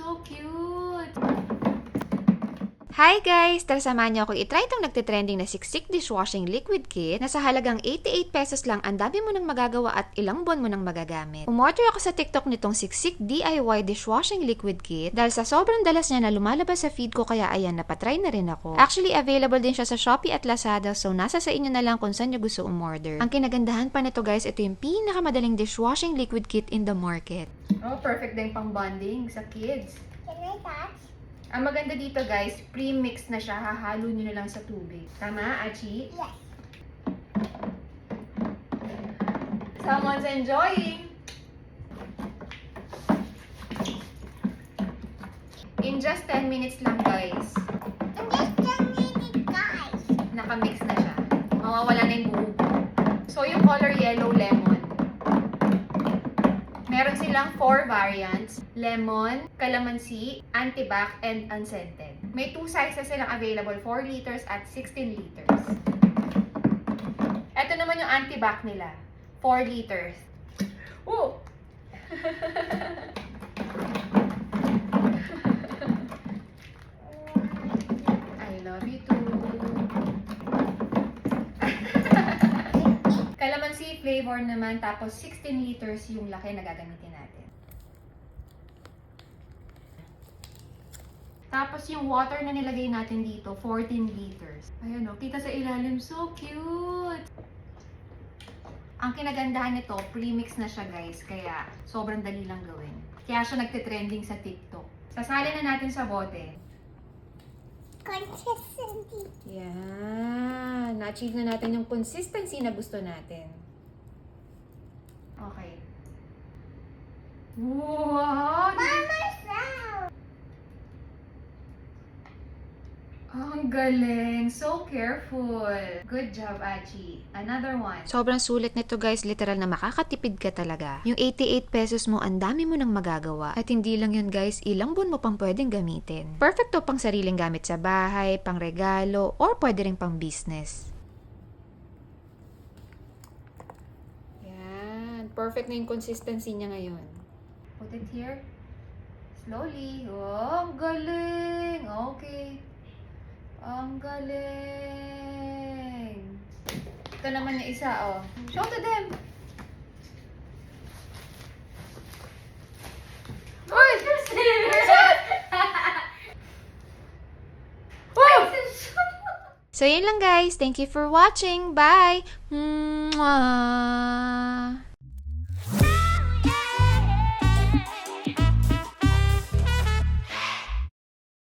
So cute! Hi guys! Tara samahan niyo ako itry itong nagtitrending na siksik dishwashing liquid kit na sa halagang 88 pesos lang ang dami mo nang magagawa at ilang buwan mo nang magagamit. Umorder ako sa TikTok nitong siksik DIY dishwashing liquid kit dahil sa sobrang dalas niya na lumalabas sa feed ko kaya ayan napatry na rin ako. Actually available din siya sa Shopee at Lazada so nasa sa inyo na lang kung saan niyo gusto umorder. Ang kinagandahan pa nito guys, ito yung pinakamadaling dishwashing liquid kit in the market. Oh, perfect din pang bonding sa kids. Can I touch? Ang maganda dito guys, pre-mix na siya. Hahalo nyo na lang sa tubig. Tama, Achi? Yes. Someone's enjoying! In just 10 minutes lang guys, I'm just telling you guys. nakamix na siya. Mawawala na yung buhok. So yung color yellow lemon. Meron silang four variants. Lemon, calamansi, antibac, and unscented. May two sizes silang available, 4 liters at 16 liters. Ito naman yung antibac nila, 4 liters. Oh! 24 naman, tapos 16 liters yung laki na gagamitin natin. Tapos yung water na nilagay natin dito, 14 liters. Ayan o, kita sa ilalim. So cute! Ang kinagandahan nito, premix na siya guys, kaya sobrang dali lang gawin. Kaya siya nagtitrending sa TikTok. Sasali na natin sa bote. Consistency. Yan. Na-achieve na natin yung consistency na gusto natin. Okay. Wow! Mama sound. Ang galing! So careful! Good job, Achi. Another one. Sobrang sulit nito guys, literal na makakatipid ka talaga. Yung 88 pesos mo, ang dami mo nang magagawa. At hindi lang yun guys, ilang buwan mo pang pwedeng gamitin. Perfect to pang sariling gamit sa bahay, pang regalo, or pwede rin pang business. Yan, perfect na yung consistency niya ngayon. Put it here. Slowly. Oh, ang galing! Okay. Ang galing! Ito naman yung isa, oh. Show to them! Uy! So yun lang guys, thank you for watching. Bye! Mwah!